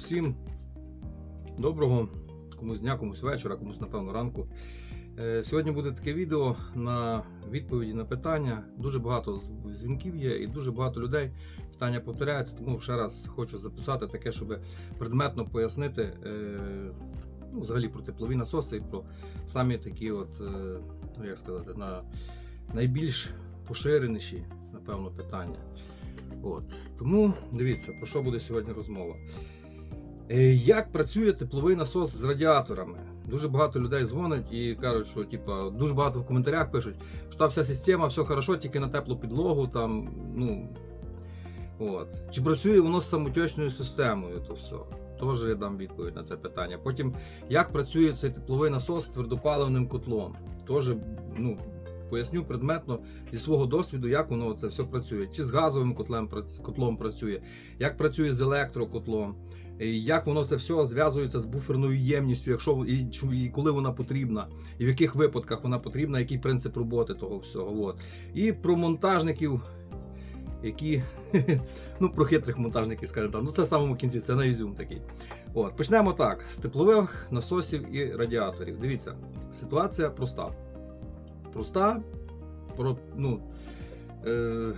Всім доброго, комусь дня, комусь вечора, комусь, напевно, ранку. Е, Сьогодні буде таке відео на відповіді на питання. Дуже багато дзвінків є і дуже багато людей. Питання повторяються, тому ще раз хочу записати таке, щоб предметно пояснити е, ну, взагалі про теплові насоси і про самі такі, от, е, ну як сказати, на найбільш поширеніші, напевно, питання. От. Тому дивіться, про що буде сьогодні розмова. Е, Як працює тепловий насос з радіаторами? Дуже багато людей дзвонять і кажуть, що типа, дуже багато в коментарях пишуть, що та вся система, все хорошо, тільки на теплу підлогу. Там, ну, от. Чи працює воно з самотечною системою? То все. Теж я дам відповідь на це питання. Потім, як працює цей тепловий насос з твердопаливним котлом? Теж ну, поясню предметно зі свого досвіду, як воно це все працює. Чи з газовим котлом, котлом працює, як працює з електрокотлом, як воно це все зв'язується з буферною ємністю, якщо і коли вона потрібна, і в яких випадках вона потрібна, який принцип роботи того всього. От. І про монтажників, які ну про хитрих монтажників, скажімо так. Ну це в самому кінці, це на ізюм такий. От, почнемо так: з теплових насосів і радіаторів. Дивіться, ситуація проста. Проста, про, ну, е,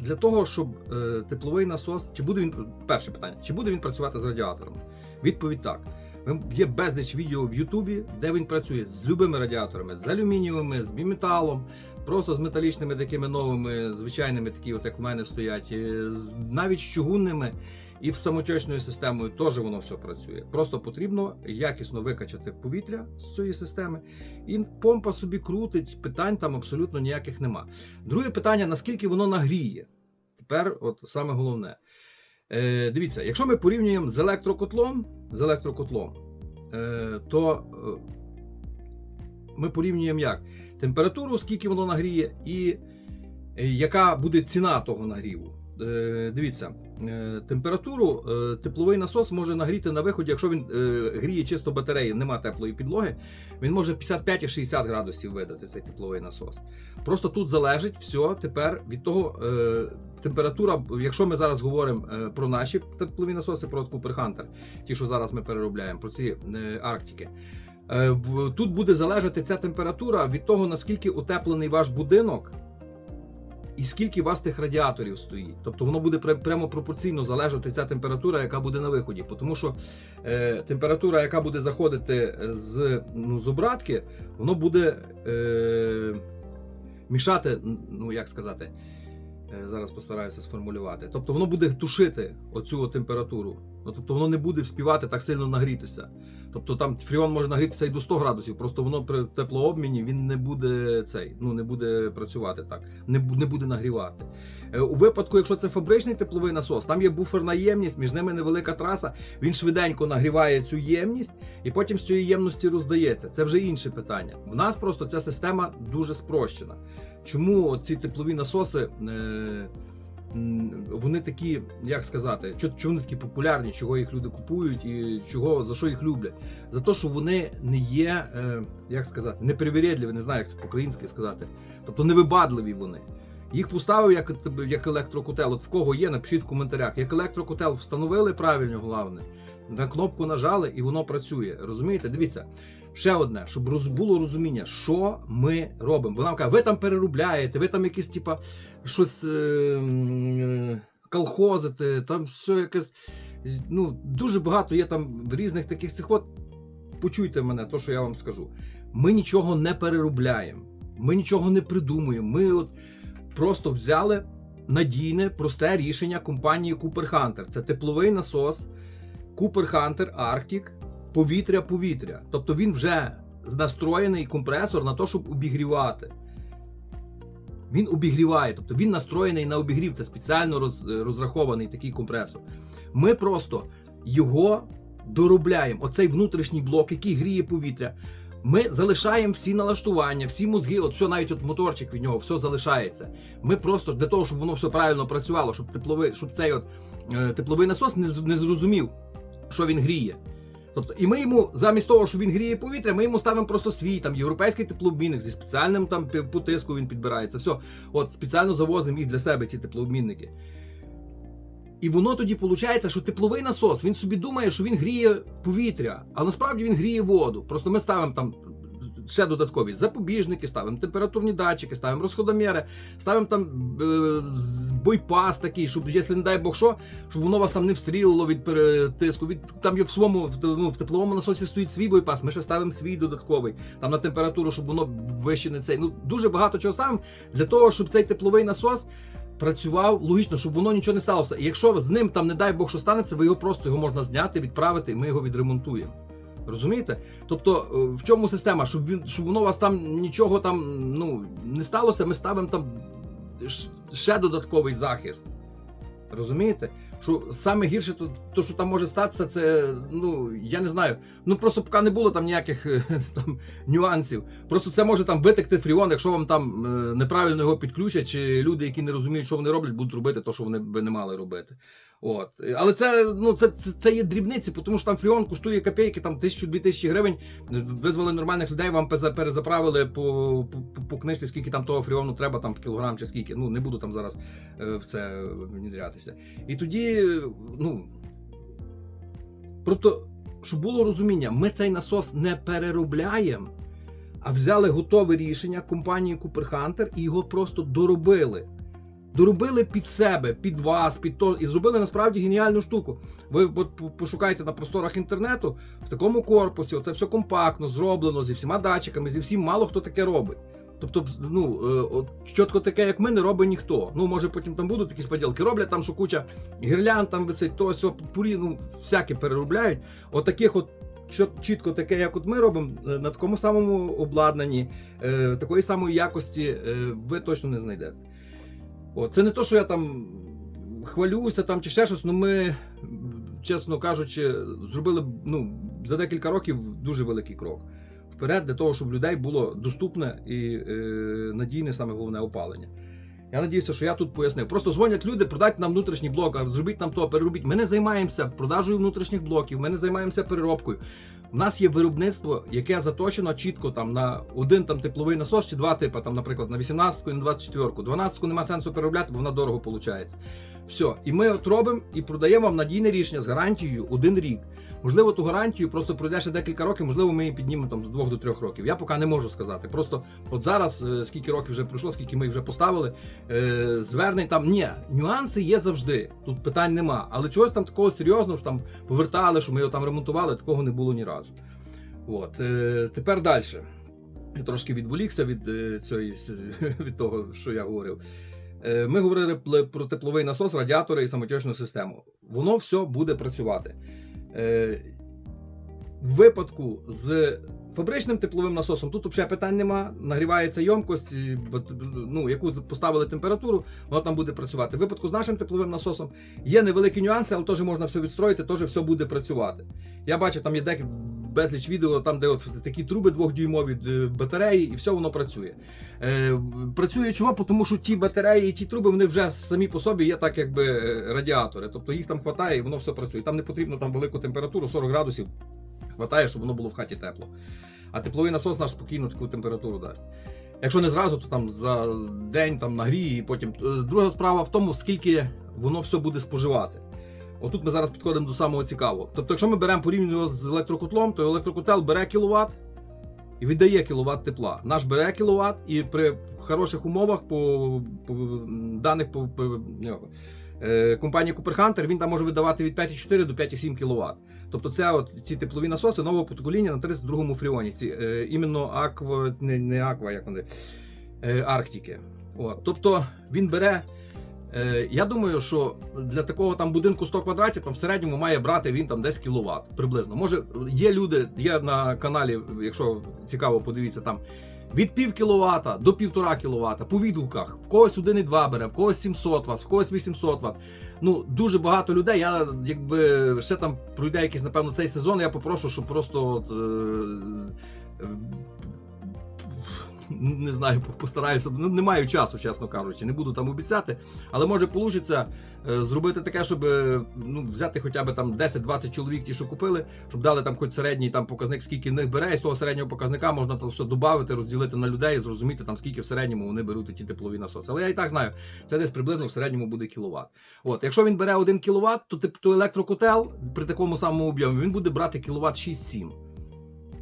для того, щоб е, тепловий насос, чи буде він перше питання, чи буде він працювати з радіаторами? Відповідь так. Є безліч відео в Ютубі, де він працює з любими радіаторами, з алюмінієвими, з біметалом, просто з металічними такими новими, звичайними, такі, от як в мене стоять, е, навіть з чугунними і з самотечною системою теж воно все працює. Просто потрібно якісно викачати повітря з цієї системи, і помпа собі крутить, питань там абсолютно ніяких нема. Друге питання: наскільки воно нагріє? Тепер, от саме головне. Е, дивіться, якщо ми порівнюємо з електрокотлом, з електрокотлом, е, то е, ми порівнюємо як? Температуру, скільки воно нагріє, і е, яка буде ціна того нагріву. Е, дивіться, е, температуру е, тепловий насос може нагріти на виході, якщо він гріє чисто батареї, нема теплої підлоги, він може 55 і 60 градусів видати цей тепловий насос. Просто тут залежить все тепер від того температура, якщо ми зараз говоримо про наші теплові насоси, про Cooper Hunter, ті, що зараз ми переробляємо, про ці Арктики. Тут буде залежати ця температура від того, наскільки утеплений ваш будинок. І скільки у вас тих радіаторів стоїть. Тобто воно буде прямо пропорційно залежати ця температура, яка буде на виході. Тому що е, температура, яка буде заходити з, ну, з обратки, воно буде е, мішати, ну як сказати, е, зараз постараюся сформулювати. Тобто воно буде тушити оцю температуру. Ну, тобто воно не буде вспівати так сильно нагрітися. Тобто там фріон може нагрітися і до 100 градусів, просто воно при теплообміні він не буде цей, ну не буде працювати так, не, не буде нагрівати. Е, У випадку, якщо це фабричний тепловий насос, там є буферна ємність, між ними невелика траса. Він швиденько нагріває цю ємність і потім з цієї ємності роздається. Це вже інше питання. В нас просто ця система дуже спрощена. Чому ці теплові насоси? Е- вони такі, як сказати, чого вони такі популярні, чого їх люди купують і чого за що їх люблять? За те, що вони не є, е, як сказати, непривірєдливі, не знаю, як це по-українськи сказати. Тобто невибадливі вони. Їх поставив як, як електрокотел. От в кого є, напишіть в коментарях. Як електрокотел встановили правильно, головне. На кнопку нажали і воно працює. Розумієте? Дивіться. Ще одне, щоб було розуміння, що ми робимо. Бо нам кажуть, ви там переробляєте, ви там якісь, типа, щось е, м, колхозите, там все якесь. Ну, дуже багато є там різних таких цих. От почуйте мене, то, що я вам скажу. Ми нічого не переробляємо, ми нічого не придумуємо. Ми от просто взяли надійне, просте рішення компанії Cooper Hunter. Це тепловий насос Cooper Hunter Arctic повітря-повітря. Тобто він вже настроєний компресор на те, щоб обігрівати. Він обігріває, тобто він настроєний на обігрів. Це спеціально роз, розрахований такий компресор. Ми просто його доробляємо. Оцей внутрішній блок, який гріє повітря. Ми залишаємо всі налаштування, всі мозги, от все, навіть от моторчик від нього, все залишається. Ми просто для того, щоб воно все правильно працювало, щоб тепловий, щоб цей от е, тепловий насос не, не зрозумів, що він гріє. Тобто, і ми йому, замість того, що він гріє повітря, ми йому ставимо просто свій там європейський теплообмінник зі спеціальним там по тиску він підбирається. Все, от спеціально завозимо їх для себе, ці теплообмінники. І воно тоді виходить, що тепловий насос він собі думає, що він гріє повітря, а насправді він гріє воду. Просто ми ставимо там ще додаткові запобіжники, ставимо температурні датчики, ставимо розходоміри, ставимо там е, бойпас такий, щоб, якщо не дай Бог що, щоб воно вас там не встрілило від перетиску. Від там є в своєму ну, в тепловому насосі стоїть свій бойпас. Ми ще ставимо свій додатковий там на температуру, щоб воно вище не цей. Ну дуже багато чого ставимо для того, щоб цей тепловий насос працював логічно, щоб воно нічого не сталося. І якщо з ним там, не дай Бог, що станеться, ви його просто його можна зняти, відправити, і ми його відремонтуємо. Розумієте? Тобто, е, в чому система? Щоб він щоб воно у вас там нічого там ну не сталося, ми ставимо там ще додатковий захист. Розумієте? Що саме гірше, то, то що там може статися, це ну я не знаю. Ну просто поки не було там ніяких е, там нюансів. Просто це може там витекти фріон, якщо вам там е, неправильно його підключать, чи люди, які не розуміють, що вони роблять, будуть робити те, що вони би не мали робити. От. Але це, ну, це, це, це є дрібниці, тому що там фріон коштує копійки, там тисячу-дві тисячі гривень. Визвали нормальних людей, вам перезаправили по, по, по, книжці, скільки там того фріону треба, там кілограм чи скільки. Ну, не буду там зараз е, в це внідрятися. І тоді, ну. Просто, щоб було розуміння, ми цей насос не переробляємо, а взяли готове рішення компанії Cooper Hunter і його просто доробили. Доробили під себе, під вас, під то, і зробили насправді геніальну штуку. Ви от пошукайте на просторах інтернету в такому корпусі, це все компактно, зроблено зі всіма датчиками, зі всім мало хто таке робить. Тобто, ну, е, от, чітко таке, як ми, не робить ніхто. Ну, може, потім там будуть якісь поділки. Роблять там, що куча гірлянд там висить, то сьо, пурі, ну, всяке переробляють. От таких от чітко таке, як от ми робимо, е, на такому самому обладнанні, е, такої самої якості ви точно не знайдете. От, це не то, що я там хвалюся там чи ще щось, ну ми, чесно кажучи, зробили ну, за декілька років дуже великий крок вперед для того, щоб людей було доступне і е, надійне саме головне опалення. Я надіюся, що я тут пояснив. Просто дзвонять люди, продайте нам внутрішній блок, а зробіть нам то, переробіть. Ми не займаємося продажею внутрішніх блоків, ми не займаємося переробкою. У нас є виробництво, яке заточено чітко там на один там тепловий насос чи два типи, там, наприклад, на 18 і на 24. 12 нема сенсу переробляти, бо вона дорого виходить. Все, і ми от робимо і продаємо вам надійне рішення з гарантією один рік. Можливо, ту гарантію просто пройде ще декілька років, можливо, ми її піднімемо там до 2 до 3 років. Я поки не можу сказати. Просто от зараз, е, скільки років вже пройшло, скільки ми їх вже поставили, е, звернень там ні, нюанси є завжди. Тут питань нема. Але чогось там такого серйозного, що там повертали, що ми його там ремонтували, такого не було ні разу. От, е, тепер далі. Я трошки відволікся від, цієї, від того, що я говорив. Е, Ми говорили про тепловий насос, радіатори і самотечну систему. Воно все буде працювати. Е, В випадку з фабричним тепловим насосом тут взагалі питань нема. Нагрівається ємкость, ну, яку поставили температуру, воно там буде працювати. В випадку з нашим тепловим насосом є невеликі нюанси, але теж можна все відстроїти, теж все буде працювати. Я бачив, там є дек, безліч відео, там, де от такі труби двохдюймові е, батареї, і все воно працює. Е, працює чого? Тому що ті батареї і ті труби вони вже самі по собі є так, якби е, радіатори. Тобто їх там хватає і воно все працює. Там не потрібно там велику температуру, 40 градусів. Хватає, щоб воно було в хаті тепло. А тепловий насос наш спокійно таку температуру дасть. Якщо не зразу, то там за день там нагріє і потім. Е, Друга справа в тому, скільки воно все буде споживати. Отут ми зараз підходимо до самого цікавого. Тобто, якщо ми беремо порівнюємо його з електрокотлом, то електрокотел бере кіловат і віддає кіловат тепла. Наш бере кіловат і при хороших умовах по, по даних по, по е, компанії Hunter він там може видавати від 5,4 до 5,7 кВт. Тобто це от ці теплові насоси нового покоління на 32-му фріоні. Ці е, іменно аква, не, не аква, як вони, е, Арктики. От, тобто він бере. Е, я думаю, що для такого там будинку 100 квадратів там в середньому має брати він там десь кіловат приблизно. Може, є люди, є на каналі, якщо цікаво, подивіться там. Від пів кіловата до півтора кіловата по відгуках. В когось 1,2 бере, в когось 700 Вт, в когось 800 Вт. Ну, дуже багато людей. Я якби ще там пройде якийсь, напевно, цей сезон. Я попрошу, щоб просто от, е, не знаю, постараюся. Ну, не маю часу, чесно кажучи, не буду там обіцяти. Але може вийде зробити таке, щоб е, ну, взяти хоча б там 10-20 чоловік, ті, що купили, щоб дали там хоч середній там показник, скільки в них бере, і з того середнього показника можна там все додати, розділити на людей і зрозуміти, там скільки в середньому вони беруть ті теплові насоси. Але я і так знаю, це десь приблизно в середньому буде кіловат. От, якщо він бере 1 кВт, то то електрокотел при такому самому об'ємі він буде брати кіловат 6-7.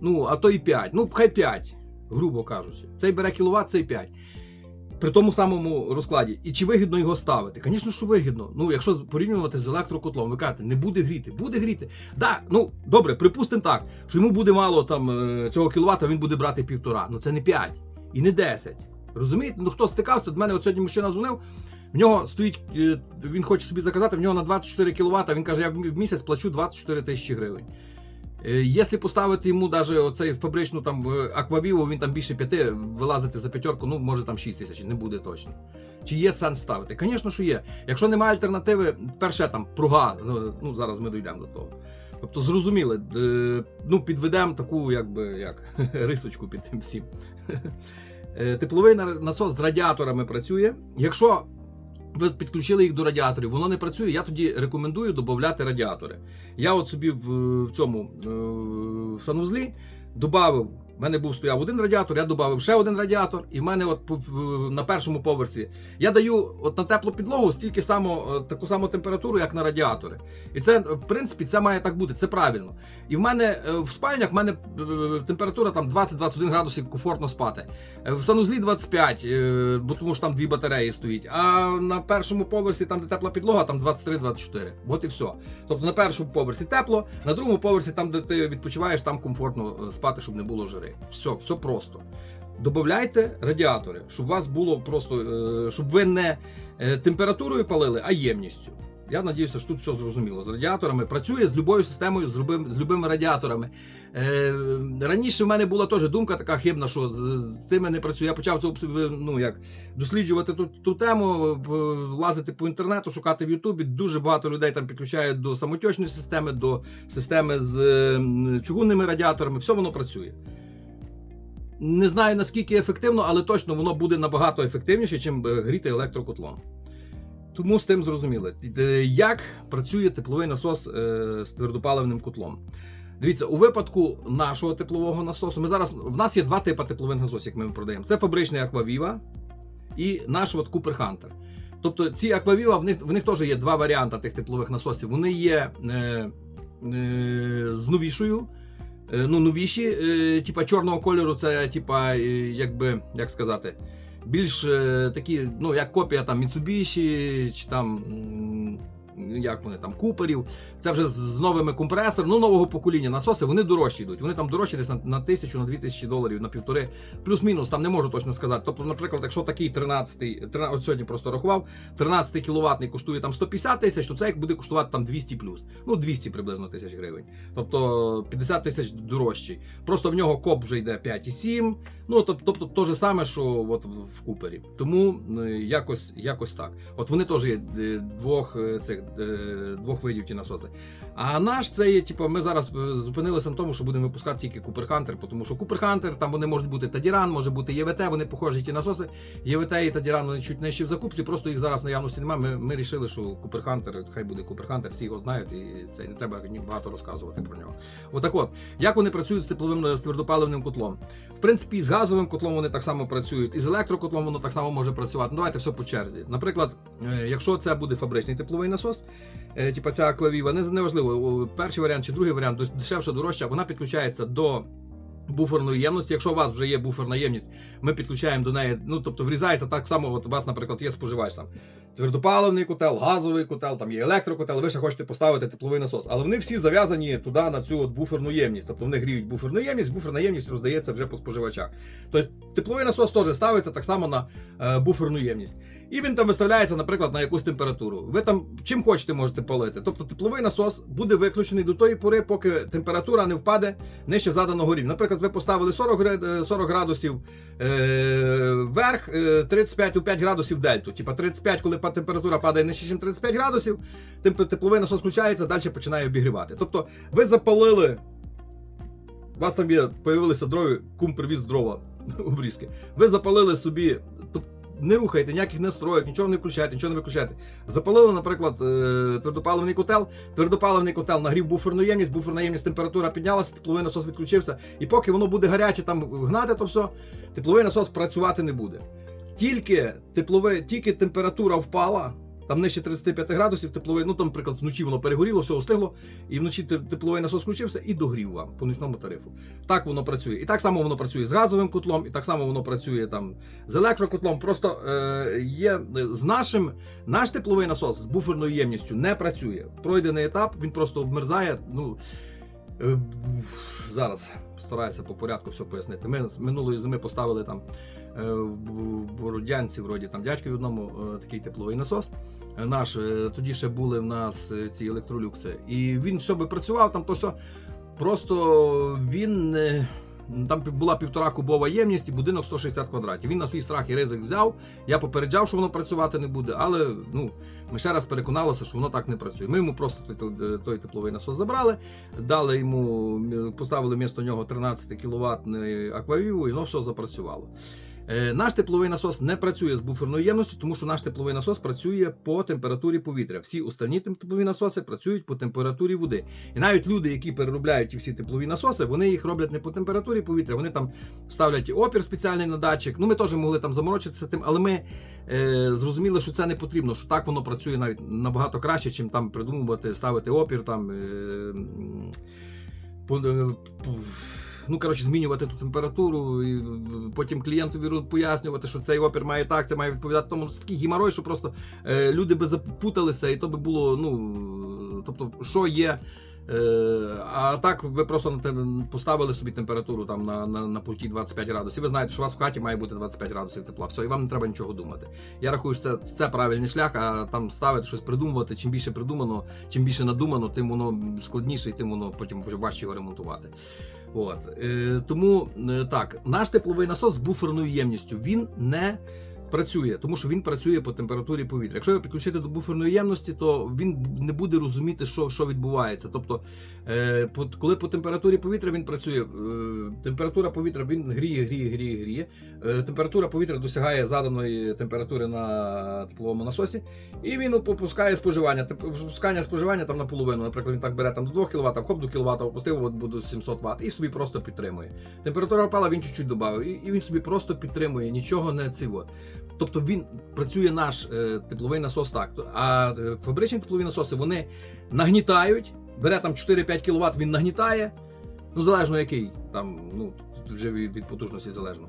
Ну, а то і 5. Ну, хай 5, грубо кажучи. Цей бере кіловат, цей 5. При тому самому розкладі. І чи вигідно його ставити? Звісно, що вигідно. Ну, якщо порівнювати з електрокотлом, ви кажете, не буде гріти, буде гріти. Да, ну добре, припустимо так, що йому буде мало там е, цього кіловата, він буде брати півтора. Ну це не 5 і не 10. Розумієте? Ну хто стикався? До мене от сьогодні мужчина дзвонив. В нього стоїть, е, він хоче собі заказати, в нього на 24 кВт, він каже, я в місяць плачу 24 тисячі гривень. Е, Якщо поставити йому даже оцей фабричну там аквавіву, він там більше п'яти, вилазити за п'ятерку, ну може там 6 тисяч, не буде точно. Чи є сенс ставити? Звісно, що є. Якщо немає альтернативи, перше там пруга, ну, ну зараз ми дійдемо до того. Тобто зрозуміли, е, ну підведемо таку, якби як рисочку під тим всім. Е, Тепловий насос з радіаторами працює. Якщо ви підключили їх до радіаторів, воно не працює. Я тоді рекомендую додати радіатори. Я от собі в, в цьому е, в санузлі додав. В мене був стояв один радіатор, я додав ще один радіатор, і в мене от на першому поверсі я даю от на теплу підлогу стільки само е, таку саму температуру, як на радіатори. І це в принципі це має так бути, це правильно. І в мене е, в спальнях в мене е, температура там 20-21 градусів комфортно спати. В санузлі 25, е, бо тому що там дві батареї стоїть. А на першому поверсі, там де тепла підлога, там 23-24. От і все. Тобто на першому поверсі тепло, на другому поверсі, там, де ти відпочиваєш, там комфортно спати, щоб не було жири. Все, все просто. Добавляйте радіатори, щоб у вас було просто, е, щоб ви не е, температурою палили, а ємністю. Я надіюся, що тут все зрозуміло. З радіаторами працює з любою системою, з любим, з любими радіаторами. Е, раніше в мене була теж думка така хибна, що з, з тими не працює. Я почав це ну, як, досліджувати ту, ту тему, лазити по інтернету, шукати в Ютубі. Дуже багато людей там підключають до самотечної системи, до системи з чугунними радіаторами. Все воно працює. Не знаю наскільки ефективно, але точно воно буде набагато ефективніше, ніж гріти електрокотлом. Тому з тим зрозуміли, Е, як працює тепловий насос е, з твердопаливним котлом. Дивіться, у випадку нашого теплового насосу, ми зараз в нас є два типи теплових насосів, як ми продаємо. Це фабричний Аквавіва і наш от Cooper Hunter. Тобто ці Аквавіва, в них, в них теж є два варіанти тих теплових насосів. Вони є е, е, з новішою. Е, Ну, новіші, е, типа чорного кольору, це типа, е, якби, як сказати, більш такі, ну, як копія там Mitsubishi, чи там. Як вони там куперів, це вже з- новими компресорами, ну нового покоління насоси, вони дорожчі йдуть. Вони там дорожчі десь на, на тисячу, на дві тисячі доларів, на півтори, плюс-мінус, там не можу точно сказати. Тобто, наприклад, якщо такий 13, 13 от сьогодні просто рахував, 13 кіловатний коштує там 150 тисяч, то це як буде коштувати там 200 плюс. Ну 200 приблизно тисяч гривень. Тобто 50 тисяч дорожчий. Просто в нього коп вже йде 5,7. Ну тоб- тобто то же саме, що от в- Купері. Тому е, якось, якось так. От вони теж є е, двох е, цих двох видів ті насоси. А наш це є, типу, ми зараз зупинилися на тому, що будемо випускати тільки Купер Хантер, тому що Купер Хантер, там вони можуть бути Тадіран, може бути єВТ, вони похожі ті насоси. єВТ і Тадіран вони чуть нижчі в закупці, просто їх зараз наявності немає. Ми, ми рішили, що Купер Хантер, хай буде Купер Хантер, всі його знають, і це не треба багато розказувати про нього. Отак от, як вони працюють з тепловим з твердопаливним котлом? В принципі, газовим котлом вони так само працюють, і з електрокотлом воно так само може працювати. Ну, давайте все по черзі. Наприклад, е, якщо це буде фабричний тепловий насос, типа ця аквавіва, неважливо, перший варіант чи другий варіант, дешевше, дорожча, вона підключається до. Буферної ємності, якщо у вас вже є буферна ємність, ми підключаємо до неї. Ну тобто врізається так само. От у вас, наприклад, є споживач там твердопаливний котел, газовий котел, там є електрокотел. Ви ще хочете поставити тепловий насос, але вони всі зав'язані туди на цю от буферну ємність. Тобто вони гріють буферну ємність, буферна ємність роздається вже по споживачах. Тобто тепловий насос теж ставиться так само на е, буферну ємність. І він там виставляється, наприклад, на якусь температуру. Ви там чим хочете можете палити. Тобто тепловий насос буде виключений до тої пори, поки температура не впаде нижче заданого рівня. Наприклад, ви поставили 40, е, 40 градусів е, вверх, е, 35 у 5 градусів дельту. Типа 35, коли температура падає нижче, ніж 35 градусів, тепловий насос включається, далі починає обігрівати. Тобто ви запалили, у вас там є, появилися дрова, кум привіз дрова. обрізки. Ви запалили собі, тоб- не рухайте, ніяких настроїк, нічого не включайте, нічого не виключайте. Запалили, наприклад, е, твердопаливний котел, твердопаливний котел нагрів буферну ємність, буферна ємність, температура піднялася, тепловий насос відключився. І поки воно буде гаряче там гнати, то все, тепловий насос працювати не буде. Тільки теплове, тільки температура впала, там нижче 35 градусів, тепловий, ну там, наприклад, вночі воно перегоріло, все остигло, і вночі тепловий насос включився і догрів вам по нічному тарифу. Так воно працює. І так само воно працює з газовим котлом, і так само воно працює там з електрокотлом. Просто е, є е, з нашим наш тепловий насос з буферною ємністю не працює. Пройдений етап, він просто обмерзає. Ну е, зараз постараюся по порядку все пояснити. Ми з минулої зими поставили там е, в Бородянці, вроді там дядькові одному е, такий тепловий насос. Е, Наш тоді ще були в нас ці електролюкси, і він все би працював там, то все. Просто він. Там була півтора кубова ємність і будинок 160 квадратів. Він на свій страх і ризик взяв. Я попереджав, що воно працювати не буде, але ну, ми ще раз переконалися, що воно так не працює. Ми йому просто той, той тепловий насос забрали, дали йому, поставили вмісто нього 13 кВт аквавіву, і воно все запрацювало. Е, Наш тепловий насос не працює з буферною ємністю, тому що наш тепловий насос працює по температурі повітря. Всі останні теплові насоси працюють по температурі води. І навіть люди, які переробляють ті всі теплові насоси, вони їх роблять не по температурі повітря, вони там ставлять опір спеціальний на датчик. Ну, ми теж могли там заморочитися тим, але ми е, зрозуміли, що це не потрібно, що так воно працює навіть набагато краще, чим там придумувати, ставити опір там. Е, по, е, по- Ну, коротше, змінювати ту температуру, і е, потім клієнтові пояснювати, що цей опір має так, це має відповідати. Тому це такий гімарой, що просто е, люди би запуталися, і то би було, ну, тобто, що є. Е, а так ви просто поставили собі температуру там на, на, на пульті 25 градусів. Ви знаєте, що у вас в хаті має бути 25 градусів тепла. Все, і вам не треба нічого думати. Я рахую, що це, це правильний шлях, а там ставити щось придумувати. Чим більше придумано, чим більше надумано, тим воно складніше, і тим воно потім важче його ремонтувати. От. Е, тому е, так, наш тепловий насос з буферною ємністю він не працює, тому що він працює по температурі повітря. Якщо його підключити до буферної ємності, то він не буде розуміти, що, що відбувається. Тобто, е, коли по температурі повітря він працює, е, температура повітря він гріє, гріє, гріє, гріє. Е, температура повітря досягає заданої температури на тепловому насосі, і він попускає споживання. Спускання споживання там наполовину. Наприклад, він так бере там до 2 кВт, хоп до кВт, опустив, от буде 700 Вт, і собі просто підтримує. Температура впала, він чуть-чуть додав, і, і він собі просто підтримує, нічого не циво. Тобто він працює наш е, тепловий насос так. А е, фабричні теплові насоси вони нагнітають, бере там 4-5 кВт, він нагнітає, ну залежно який, там, ну, вже від, від потужності залежно.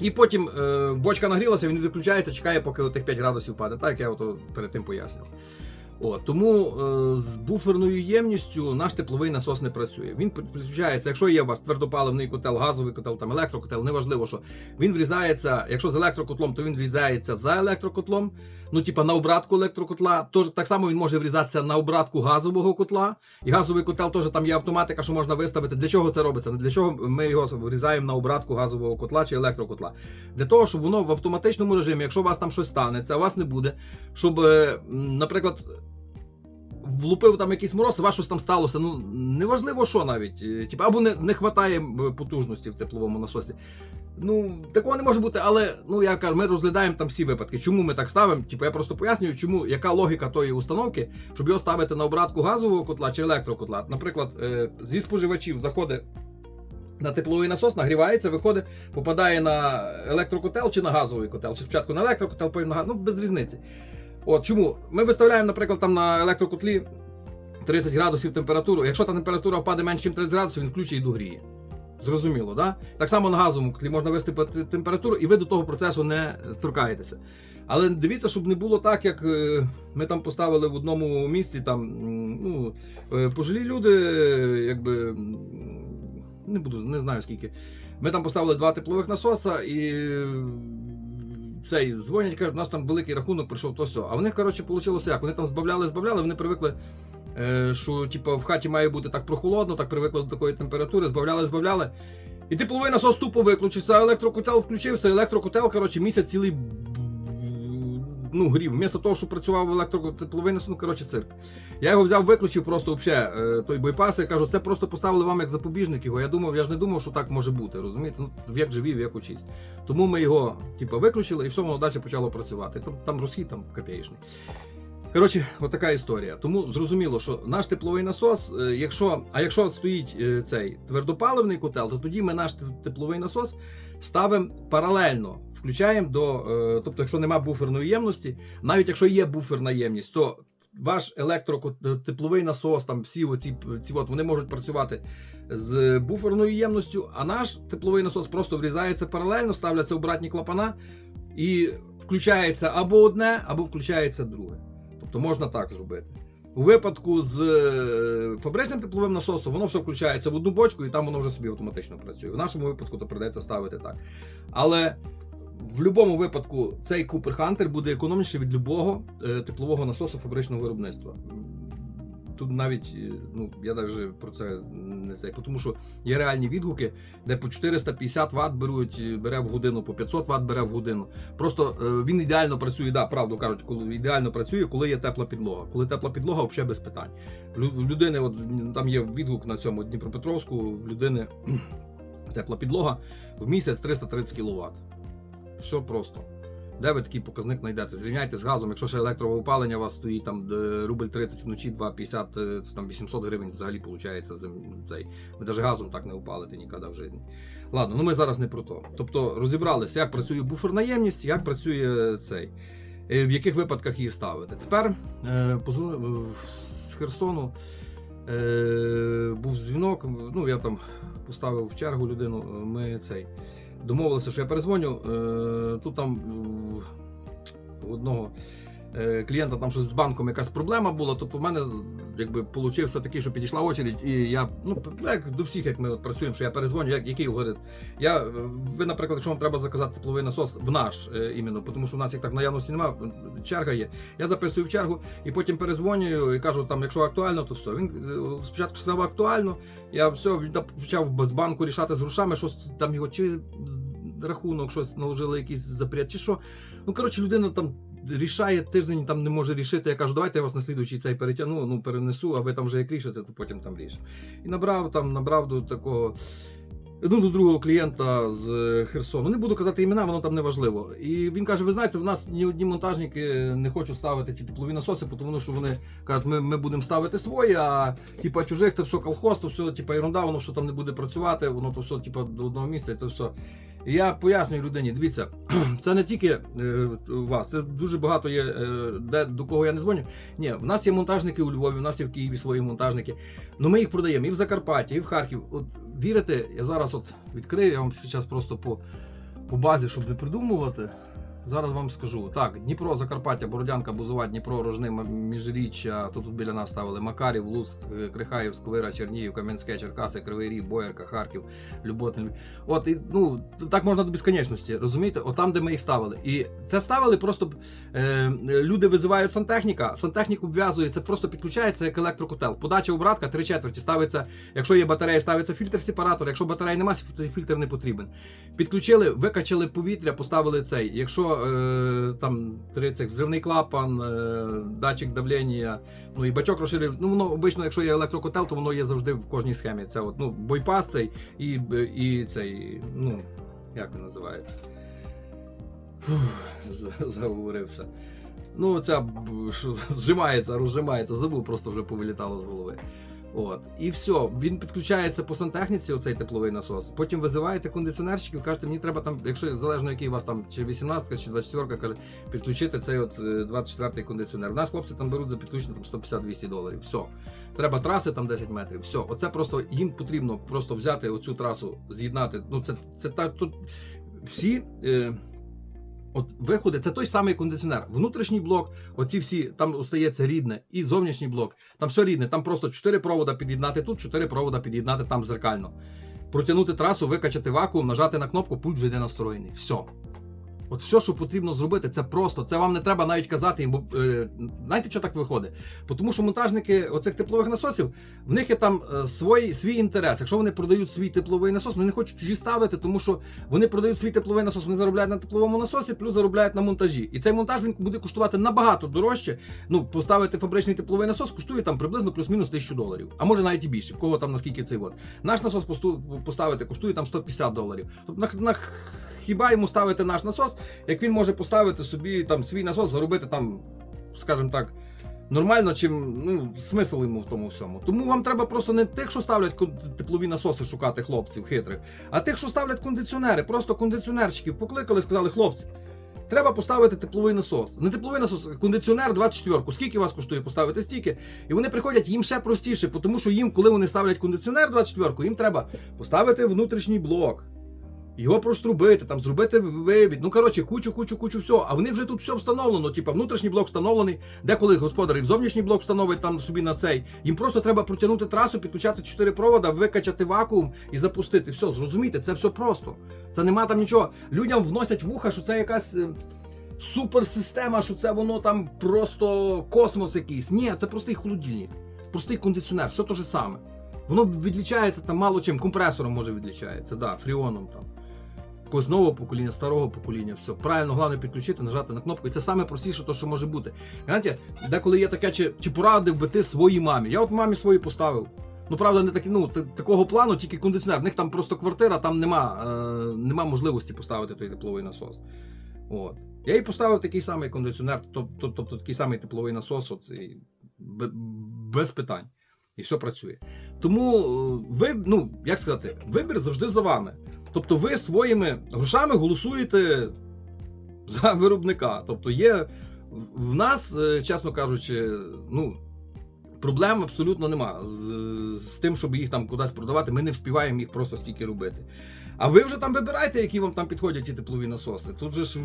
І потім е, бочка нагрілася, він виключається, чекає, поки тих 5 градусів паде. Так як я ото перед тим пояснював. От, тому е, з буферною ємністю наш тепловий насос не працює. Він підключається, якщо є у вас твердопаливний котел, газовий котел, там електрокотел, неважливо що. Він врізається, якщо з електрокотлом, то він врізається за електрокотлом. Ну, типа на обратку електрокотла. Тож так само він може врізатися на обратку газового котла. І газовий котел теж там є автоматика, що можна виставити. Для чого це робиться? Для чого ми його врізаємо на обратку газового котла чи електрокотла? Для того, щоб воно в автоматичному режимі, якщо у вас там щось станеться, у вас не буде, щоб, е, наприклад. Влупив там якийсь мороз, у вас щось там сталося. Ну неважливо, що навіть. Типу, або не, не вистачає потужності в тепловому насосі. Ну, такого не може бути, але ну я кажу, ми розглядаємо там всі випадки. Чому ми так ставимо? Типу, я просто пояснюю, чому яка логіка тої установки, щоб його ставити на обратку газового котла чи електрокотла. Наприклад, е, зі споживачів заходить на тепловий насос, нагрівається, виходить, попадає на електрокотел чи на газовий котел, чи спочатку на електрокотел, потім на газовий, ну без різниці. От чому? Ми виставляємо, наприклад, там на електрокотлі 30 градусів температуру. Якщо та температура впаде менше, ніж 30 градусів, він включить і догріє. Зрозуміло, да? Так само на газовому котлі можна виступити температуру, і ви до того процесу не торкаєтеся. Але дивіться, щоб не було так, як е, ми там поставили в одному місці, там ну, е, пожилі люди, якби не буду, не знаю скільки. Ми там поставили два теплових насоса і цей дзвонять, кажуть, у нас там великий рахунок прийшов то сьо. А в них, коротше, вийшло як? Вони там збавляли, збавляли, вони привикли, е, що типу, в хаті має бути так прохолодно, так привикли до такої температури, збавляли, збавляли. І тепловий насос тупо виключився, електрокотел включився, електрокотел, коротше, місяць цілий ну, грів. Вмісто того, щоб працював електротепловий насос, ну, коротше, цирк. Я його взяв, виключив просто вообще, е, той бойпас, я кажу, це просто поставили вам як запобіжник його. Я думав, я ж не думав, що так може бути. Розумієте? Ну, як живів, як учись. Тому ми його типу, виключили і все воно далі почало працювати. Там, там розхід там копеечний. Коротше, отака історія. Тому зрозуміло, що наш тепловий насос, е, якщо, а якщо стоїть е, цей твердопаливний котел, то тоді ми наш тепловий насос ставимо паралельно, включаємо до, е, тобто, якщо немає буферної ємності, навіть якщо є буферна ємність, то ваш електротепловий насос, там всі оці ці от, вони можуть працювати з буферною ємністю, а наш тепловий насос просто врізається паралельно, ставляться обратні клапана і включається або одне, або включається друге. Тобто можна так зробити. У випадку з е, фабричним тепловим насосом воно все включається в одну бочку і там воно вже собі автоматично працює. В нашому випадку то придеться ставити так. Але в будь-якому випадку цей Cooper Hunter буде економніший від любого е, теплового насосу фабричного виробництва. Тут навіть е, ну я навіть про це не цей, тому що є реальні відгуки, де по 450 Вт беруть, е, бере в годину, по 500 Вт бере в годину. Просто він ідеально працює, да, правду кажуть, коли ідеально працює, коли є тепла підлога. Коли тепла підлога, взагалі без питань. Лю- людини, от там є відгук на цьому Дніпропетровську, людини тепла підлога в місяць 330 кВт. Все просто. Де ви такий показник знайдете? Зрівняйте з газом, якщо ще електрове опалення у вас стоїть там рубль 30 вночі, 2,50, е, там 800 гривень взагалі виходить цей. Ви навіть газом так не опалите ніколи в житті. Ладно, ну ми зараз не про то. Тобто розібралися, як працює буферна ємність, як працює цей, е, в яких випадках її ставити. Тепер е, з Херсону. Був дзвінок, ну я там поставив в чергу людину. Ми цей домовилися, що я перезвоню. Е, тут там е, одного клієнта там щось з банком якась проблема була. Тобто в мене якби получився такий, що підійшла очередь, і я ну як до всіх, як ми от працюємо, що я перезвоню, як, який алгоритм. Я, е, ви, наприклад, якщо вам треба заказати тепловий насос в наш е, іменно, тому що в нас як так наявності немає, черга є. Я записую в чергу і потім перезвонюю і кажу, там, якщо актуально, то все. Він е, спочатку сказав актуально. Я все він почав з банку рішати з грошами, щось там його чи рахунок, щось наложили, якийсь запрет, чи що. Ну коротше, людина там. Рішає тиждень, там не може рішити. Я кажу, давайте я вас на слідуючий цей перетягну, ну перенесу, а ви там вже як рішите, то потім там рішите. І набрав там, набрав до такого. Ну, до другого клієнта з е, Херсону. Не буду казати імена, воно там не важливо. І він каже: ви знаєте, в нас ні одні монтажники не хочуть ставити ті теплові насоси, тому що вони кажуть, ми, ми будемо ставити свої, а типа чужих, то все колхоз, то все, типа ерунда, воно все там не буде працювати, воно то все, типа, до одного місця, і то все. Я пояснюю людині, дивіться, це не тільки е, у вас, це дуже багато є, е, де до кого я не дзвоню. Ні, в нас є монтажники у Львові, в нас є в Києві свої монтажники. Ну ми їх продаємо і в Закарпатті, і в Харків. От вірите, я зараз от відкрию, я вам зараз просто по, по базі, щоб не придумувати. Зараз вам скажу. Так, Дніпро, Закарпаття, Бородянка, Бузова, Дніпро, Рожни, Міжріччя, то тут біля нас ставили Макарів, Луцьк, е, Крихаїв, Сковира, Чернігів, Кам'янське, Черкаси, Кривий Ріг, Боярка, Харків, Люботин. От і ну так можна до безконечності, розумієте? От там, де ми їх ставили. І це ставили просто е, люди визивають сантехніка, сантехнік обв'язує, це просто підключається як електрокотел. Подача обратка три четверті ставиться. Якщо є батарея, ставиться фільтр-сепаратор. Якщо батареї немає, фільтр не потрібен. Підключили, викачали повітря, поставили цей. Якщо е, там три цих взривний клапан, е, датчик давлення, ну і бачок розширив. Ну воно обично, якщо є електрокотел, то воно є завжди в кожній схемі. Це от, ну, бойпас цей і, і цей, ну, як він називається? Фух, заговорився. Ну, ця зжимається, розжимається, забув, просто вже повилітало з голови. От. І все, він підключається по сантехніці, оцей тепловий насос. Потім визиваєте кондиціонерщиків, кажете, мені треба там, якщо залежно який у вас там, чи 18 чи 24 каже, підключити цей от 24-й кондиціонер. У нас хлопці там беруть за підключення там 150-200 доларів. Все. Треба траси там 10 метрів. Все. Оце просто їм потрібно просто взяти оцю трасу, з'єднати. Ну, це, це так тут всі. Е, От виходи, це той самий кондиціонер. Внутрішній блок, оці всі, там остається рідне, і зовнішній блок. Там все рідне, там просто 4 провода під'єднати тут, 4 провода під'єднати там зеркально. Протягнути трасу, викачати вакуум, нажати на кнопку, пульт вже йде настроєний. Все. От все, що потрібно зробити, це просто. Це вам не треба навіть казати їм. Бо е, знаєте, що так виходить? Тому що монтажники оцих теплових насосів, в них є там е, свій, свій інтерес. Якщо вони продають свій тепловий насос, вони не хочуть чужі ставити, тому що вони продають свій тепловий насос, вони заробляють на тепловому насосі, плюс заробляють на монтажі. І цей монтаж він буде коштувати набагато дорожче. Ну, поставити фабричний тепловий насос коштує там приблизно плюс-мінус 1000 доларів, а може навіть і більше, в кого там наскільки цей от. Наш насос посту- поставити коштує там 150 доларів. Тобто на, на хіба йому ставити наш насос, як він може поставити собі там свій насос, заробити там, скажімо так. Нормально, чим ну смисл йому в тому всьому. Тому вам треба просто не тих, що ставлять теплові насоси, шукати хлопців хитрих, а тих, що ставлять кондиціонери. Просто кондиціонерщиків покликали, сказали, хлопці, треба поставити тепловий насос. Не тепловий насос, а кондиціонер 24. Скільки вас коштує поставити стільки? І вони приходять їм ще простіше, тому що їм, коли вони ставлять кондиціонер 24, їм треба поставити внутрішній блок. Його проштрубити, там зробити вибід. Ну коротше, кучу, кучу, кучу всього. А вони вже тут все встановлено. Типа внутрішній блок встановлений, деколи господар і зовнішній блок встановить там собі на цей. Їм просто треба протягнути трасу, підключати чотири провода, викачати вакуум і запустити. Все, зрозумійте, це все просто. Це нема там нічого. Людям вносять в уха, що це якась. е, Суперсистема, що це воно там просто космос якийсь. Ні, це простий холодильник, простий кондиціонер, все те ж саме. Воно відлічається там мало чим, компресором може відлічається, да, фріоном там. Якогось нового покоління, старого покоління, все. Правильно, головне підключити, нажати на кнопку. І це саме простіше, то, що може бути. Знаєте, деколи є таке, чи, чи порадив би ти своїй мамі. Я от мамі своїй поставив. Ну, правда, не такі, ну, та- такого плану, тільки кондиціонер. В них там просто квартира, там нема, е, нема можливості поставити той тепловий насос. От. Я їй поставив такий самий кондиціонер, тобто, тобто такий самий тепловий насос, от, і бе- без питань. І все працює. Тому е, ви, ну, як сказати, вибір завжди за вами. Тобто ви своїми грошами голосуєте за виробника. Тобто є в- нас, е, чесно кажучи, ну. Проблем абсолютно нема з, з тим, щоб їх там кудись продавати. Ми не вспіваємо їх просто стільки робити. А ви вже там вибирайте, які вам там підходять ті теплові насоси. Тут же ж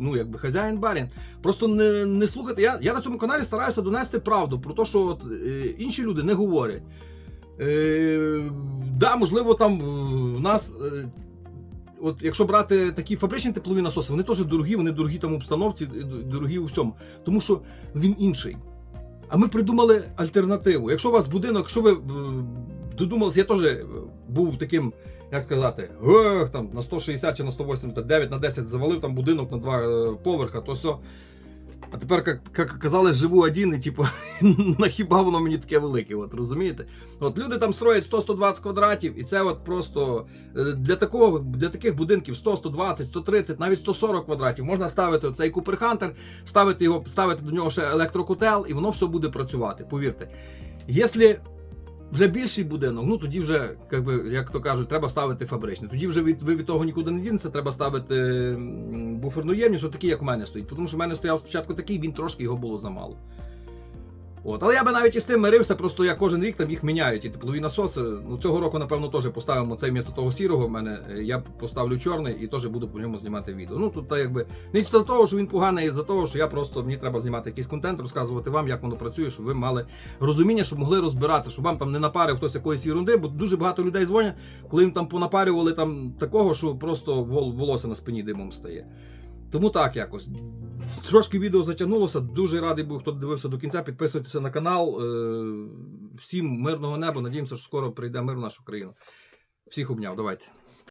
ну якби хазяїн барін. Просто не, не слухайте. Я, я на цьому каналі стараюся донести правду про те, що от, е, інші люди не говорять. Е, да, можливо, там в нас. Е, От якщо брати такі фабричні теплові насоси, вони теж дорогі, вони дорогі там в обстановці, дорогі у всьому. Тому що він інший. А ми придумали альтернативу. Якщо у вас будинок, якщо ви е, додумалися, я теж е, був таким, як сказати, ех, там на 160 чи на 180, 9 на 10 завалив там будинок на два е, поверха, то все. А тепер, як, як казали, живу один, і типу, нахіба воно мені таке велике, от розумієте? От люди там строять 100-120 квадратів, і це от просто е, для такого, для таких будинків 100, 120, 130, навіть 140 квадратів можна ставити оцей куперхантер, ставити його, ставити до нього ще електрокотел, і воно все буде працювати. Повірте. Якщо вже більший будинок, ну тоді вже, як, би, як то кажуть, треба ставити фабричний. Тоді вже від, ви від того нікуди не дінеться, треба ставити буферну ємність, такий, як у мене стоїть. Тому що в мене стояв спочатку такий, він трошки його було замало. От, але я би навіть із тим мирився, просто я кожен рік там їх міняють. І теплові насоси. Ну цього року, напевно, теж поставимо цей місто того сірого. В мене е, я поставлю чорний і теж буду по ньому знімати відео. Ну тут та, якби не за того, що він поганий, за того, що я просто мені треба знімати якийсь контент, розказувати вам, як воно працює, щоб ви мали розуміння, щоб могли розбиратися, щоб вам там не напарив хтось якоїсь ерунди, бо дуже багато людей дзвонять, коли їм там понапарювали там такого, що просто волосся на спині димом стає. Тому так якось. Трошки відео затягнулося. Дуже радий був, хто дивився до кінця. Підписуйтеся на канал. Е, Всім мирного неба. Надіємося, що скоро прийде мир в нашу країну. Всіх обняв. Давайте.